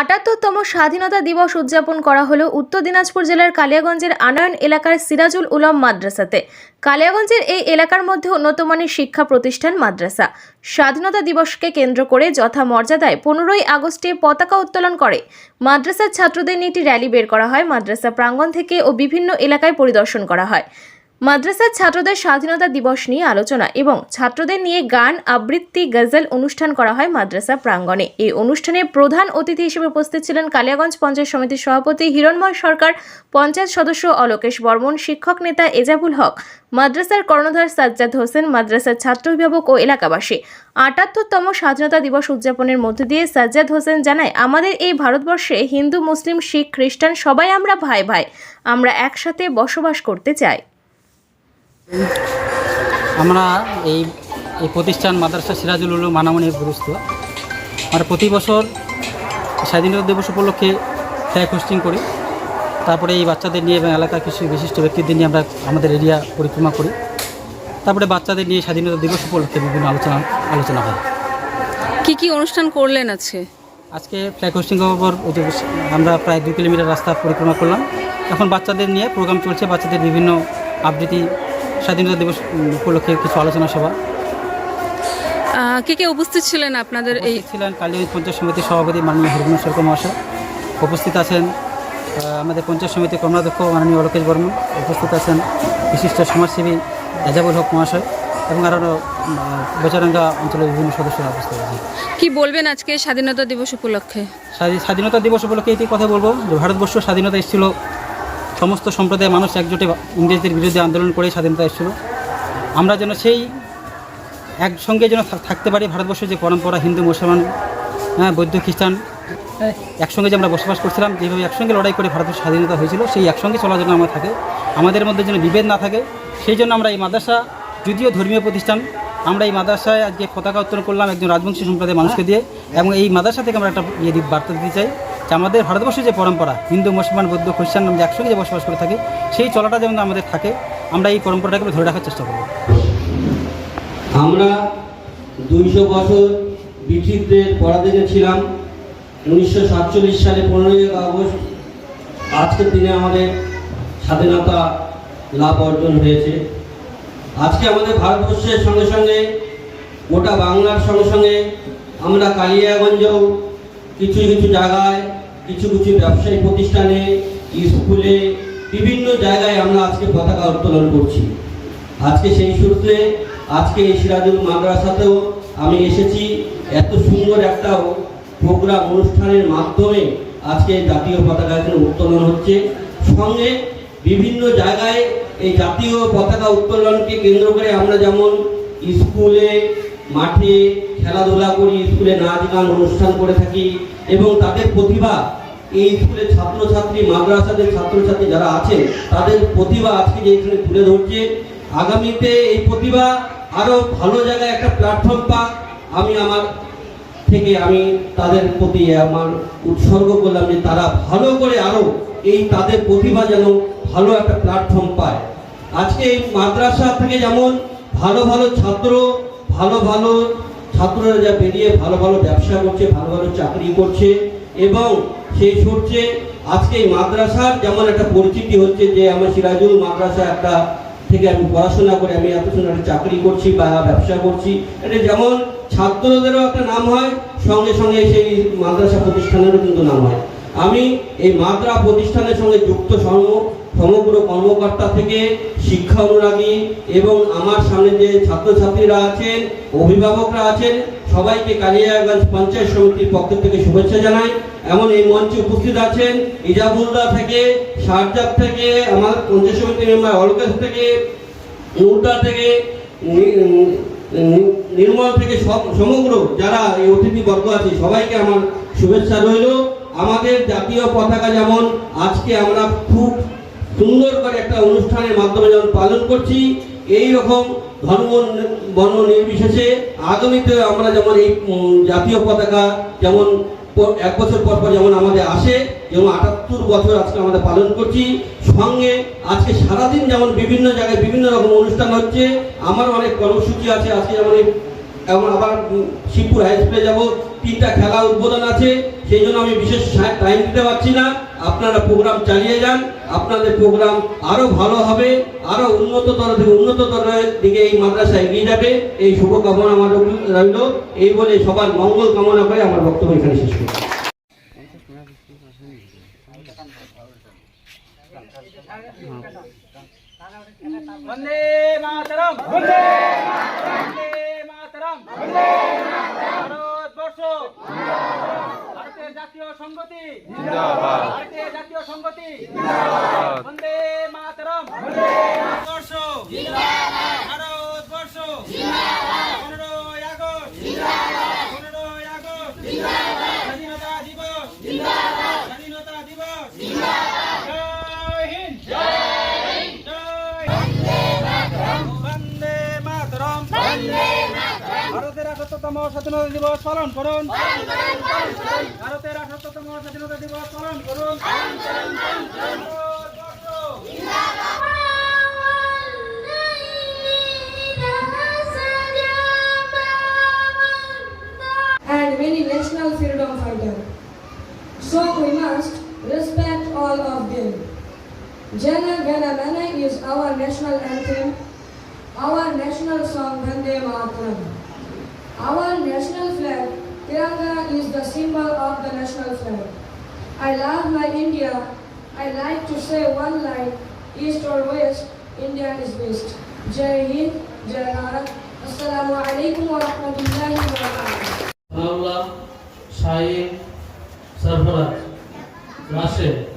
আটাত্তরতম স্বাধীনতা দিবস উদযাপন করা হলো উত্তর দিনাজপুর জেলার কালিয়াগঞ্জের আনয়ন এলাকার সিরাজুল উলম মাদ্রাসাতে। কালিয়াগঞ্জের এই এলাকার মধ্যে উন্নতমানের শিক্ষা প্রতিষ্ঠান মাদ্রাসা। স্বাধীনতা দিবসকে কেন্দ্র করে যথা মর্যাদায় পনেরোই আগস্টে পতাকা উত্তোলন করে। মাদ্রাসার ছাত্রদের নিয়ে একটি র্যালি বের করা হয় মাদ্রাসা প্রাঙ্গণ থেকে ও বিভিন্ন এলাকায় পরিদর্শন করা হয়। মাদ্রাসার ছাত্রদের স্বাধীনতা দিবস নিয়ে আলোচনা এবং ছাত্রদের নিয়ে গান, আবৃত্তি, গজল অনুষ্ঠান করা হয় মাদ্রাসা প্রাঙ্গণে। এই অনুষ্ঠানে প্রধান অতিথি হিসেবে উপস্থিত ছিলেন কালিয়াগঞ্জ পঞ্চায়েত সমিতির সভাপতি হিরণময় সরকার, পঞ্চায়েত সদস্য অলোকেশ বর্মন, শিক্ষক নেতা এজাবুল হক, মাদ্রাসার কর্ণধার সাজ্জাদ হোসেন, মাদ্রাসার ছাত্র অভিভাবক ও এলাকাবাসী। আটাত্তরতম স্বাধীনতা দিবস উদযাপনের মধ্য দিয়ে সাজ্জাদ হোসেন জানায়, আমাদের এই ভারতবর্ষে হিন্দু, মুসলিম, শিখ, খ্রিস্টান সবাই আমরা ভাই ভাই। আমরা একসাথে বসবাস করতে চাই। আমরা এই এই প্রতিষ্ঠান মাদ্রাসা সিরাজুল উলুম মানামনি গুরুস্ত আমরা প্রতি বছর স্বাধীনতা দিবস উপলক্ষে ফ্ল্যাগ হোস্টিং করি। তারপরে এই বাচ্চাদের নিয়ে এবং এলাকার কিছু বিশিষ্ট ব্যক্তিদের নিয়ে আমরা আমাদের এরিয়া পরিক্রমা করি। তারপরে বাচ্চাদের নিয়ে স্বাধীনতা দিবস উপলক্ষে বিভিন্ন আলোচনা আলোচনা হয়। কি কি অনুষ্ঠান করলেন আছে আজকে ফ্ল্যাগ হোস্টিং করার পর ওই আমরা প্রায় দু কিলোমিটার রাস্তা পরিক্রমা করলাম। এখন বাচ্চাদের নিয়ে প্রোগ্রাম চলছে বাচ্চাদের বিভিন্ন আবৃত্তি স্বাধীনতা দিবস উপলক্ষে কিছু আলোচনা সভা। কে কে উপস্থিত ছিলেন আপনাদের এই ছিলেন কালীগঞ্জ পঞ্চায়েত সমিতির সভাপতি মাননীয় হরিবন সরকার মহাশয়। উপস্থিত আছেন আমাদের পঞ্চায়েত সমিতির কর্মাধ্যক্ষ মাননীয় অলোকেশ বর্মন। উপস্থিত আছেন বিশিষ্ট সমাজসেবী এজাবুল হক মহাশয় এবং আরও বেচারাঙ্গা অঞ্চলের বিভিন্ন সদস্যরা উপস্থিত আছেন। কী বলবেন আজকে স্বাধীনতা দিবস উপলক্ষে? স্বাধীনতা দিবস উপলক্ষে এটি কথা বলব যে ভারতবর্ষ স্বাধীনতা এসেছিল সমস্ত সম্প্রদায়ের মানুষ একজোটে ইংরেজদের বিরুদ্ধে আন্দোলন করে স্বাধীনতা এসেছিল। আমরা যেন সেই একসঙ্গে যেন থাকতে পারি, ভারতবর্ষের যে পরম্পরা, হিন্দু, মুসলমান হ্যাঁ বৌদ্ধ, খ্রিস্টান, একসঙ্গে যে আমরা বসবাস করছিলাম, যেভাবে একসঙ্গে লড়াই করে ভারতের স্বাধীনতা হয়েছিল, সেই একসঙ্গে চলার জন্য আমরা থাকে। আমাদের মধ্যে যেন বিভেদ না থাকে, সেই জন্য আমরা এই মাদ্রাসা, যদিও ধর্মীয় প্রতিষ্ঠান, আমরা এই মাদ্রাসায় আজকে পতাকা উত্তোলন করলাম একজন রাজবংশী সম্প্রদায়ের মানুষকে দিয়ে এবং এই মাদ্রাসা থেকে আমরা একটা ইয়ে বার্তা দিতে চাই। যে আমাদের ভারতবর্ষের যে পরম্পরা, হিন্দু, মুসলমান, বৌদ্ধ, খ্রিস্টান যে একসঙ্গে যে বসবাস করে থাকি, সেই চলাটা যেমন আমাদের থাকে, আমরা এই পরম্পরাটাকে ধরে রাখার চেষ্টা করব। আমরা দুইশো বছর ব্রিটিশদের পরাধীনে ছিলাম। উনিশশো সাতচল্লিশ সালে পনেরোই আগস্ট, আজকের দিনে আমাদের স্বাধীনতা লাভ অর্জন হয়েছে। আজকে আমাদের ভারতবর্ষের সঙ্গে সঙ্গে গোটা বাংলার সঙ্গে সঙ্গে আমরা কালিয়াগঞ্জেও কিছু কিছু জায়গায়, কিছু কিছু ব্যবসায়ী প্রতিষ্ঠানে, স্কুলে, বিভিন্ন জায়গায় আমরা আজকে পতাকা উত্তোলন করছি। আজকে সেই সূত্রে, আজকে এই সিরাজুল মাদ্রাসাতেও আমি এসেছি। এত সুন্দর একটা প্রোগ্রাম অনুষ্ঠানের মাধ্যমে আজকে জাতীয় পতাকা এখানে উত্তোলন হচ্ছে। সঙ্গে বিভিন্ন জায়গায় এই জাতীয় পতাকা উত্তোলনকে কেন্দ্র করে আমরা যেমন স্কুলে মাঠে খেলাধুলা করি, স্কুলে নাচ গান অনুষ্ঠান করে থাকি এবং তাদের প্রতিভা, এই স্কুলের ছাত্রছাত্রী, মাদ্রাসাদের ছাত্রছাত্রী যারা আছে তাদের প্রতিভা আজকে যে এখানে তুলে ধরছে। আগামীতে এই প্রতিভা আরও ভালো জায়গায় একটা প্ল্যাটফর্ম পাক। আমি আমার থেকে আমি তাদের প্রতি আমার উৎসর্গ করলাম যে তারা ভালো করে আরও এই তাদের প্রতিভা যেন ভালো একটা প্ল্যাটফর্ম পায়। আজকে এই মাদ্রাসা থেকে যেমন ভালো ভালো ছাত্র ভালো ভালো ছাত্ররা যা বেরিয়ে ভালো ভালো ব্যবসা করছে, ভালো ভালো চাকরি করছে এবং সেই সূত্রে আজকে এই মাদ্রাসার যেমন একটা পরিচিতি হচ্ছে যে আমার সিরাজুল মাদ্রাসা একটা থেকে আমি পড়াশোনা করে আমি এত সুন্দর একটা চাকরি করছি বা ব্যবসা করছি, এটা যেমন ছাত্রদেরও একটা নাম হয়, সঙ্গে সঙ্গে সেই মাদ্রাসা প্রতিষ্ঠানেরও কিন্তু নাম হয়। আমি এই মাদ্রা প্রতিষ্ঠানের সঙ্গে যুক্ত সম- সমগ্র কর্মকর্তা থেকে শিক্ষা অনুরাগী এবং আমার সামনে যে ছাত্রছাত্রীরা আছেন, অভিভাবকরা আছেন, সবাইকে কালিয়াগঞ্জ পঞ্চায়েত সমিতির পক্ষ থেকে শুভেচ্ছা জানাই। এমন এই মঞ্চে উপস্থিত আছেন ইজাবুল্লাহ থেকে শারজাদ থেকে, আমার পঞ্চায়েত সমিতির মেম্বার অলকেশ থেকে নুরদা থেকে নির্মল থেকে সব সমগ্র যারা এই অতিথি বর্গ আছে সবাইকে আমার শুভেচ্ছা রইল। আমাদের জাতীয় পতাকা যেমন আজকে আমরা খুব সুন্দর করে একটা অনুষ্ঠানের মাধ্যমে যেমন পালন করছি এই রকম ধর্ম বর্ণ নির্বিশেষে আগামীতে আমরা যেমন এই জাতীয় পতাকা যেমন এক বছর পর পর যেমন আমাদের আসে, যেমন আটাত্তর বছর আজকে আমাদের পালন করছি, সঙ্গে আজকে সারাদিন যেমন বিভিন্ন জায়গায় বিভিন্ন রকম অনুষ্ঠান হচ্ছে আমার অনেক কর্মসূচি আছে, আজকে যেমন এমন আবার শিবপুর হাই স্কুলে যাব, তিনটা খেলা উদ্বোধন আছে সেই জন্য আমি বিশেষ টাইম দিতে পারছি না। আপনারা প্রোগ্রাম চালিয়ে যান। আপনাদের প্রোগ্রাম আরও ভালো হবে আরও উন্নততর থেকে উন্নততরের দিকে এই মাদ্রাসা এগিয়ে যাবে। এই শুভকামনা আমার রইল এই বলে সবার মঙ্গল কামনা করে আমার বক্তব্য এখানে শেষ করি বন্দে মাতরম। বন্দে বন্দে মাতরম। ভারতবর্ষ। জাতীয় সংগতি। জিন্দাবাদ। ভারতের জাতীয় সংগতি। জিন্দাবাদ। বন্দে ভারতের আঠাত্তরতম স্বাধীনতা দিবস পালন করুন ভারতের আঠাত্তরতম স্বাধীনতা দিবস পালন করুন Bharatvarsha and many national freedom fighters. So we must respect all of them. Jana Gana Mana is our national anthem, our national song Vande Mataram. Our national flag, Tiranga, is the symbol of the national flag. I love my India. I like to say one line, east or west, India is best. Jai Hind, Jai Bharat. Assalamu alaikum wa rahmatullahi wa barakatuh. Maula, Shahin, Sarfaraz, Nasir.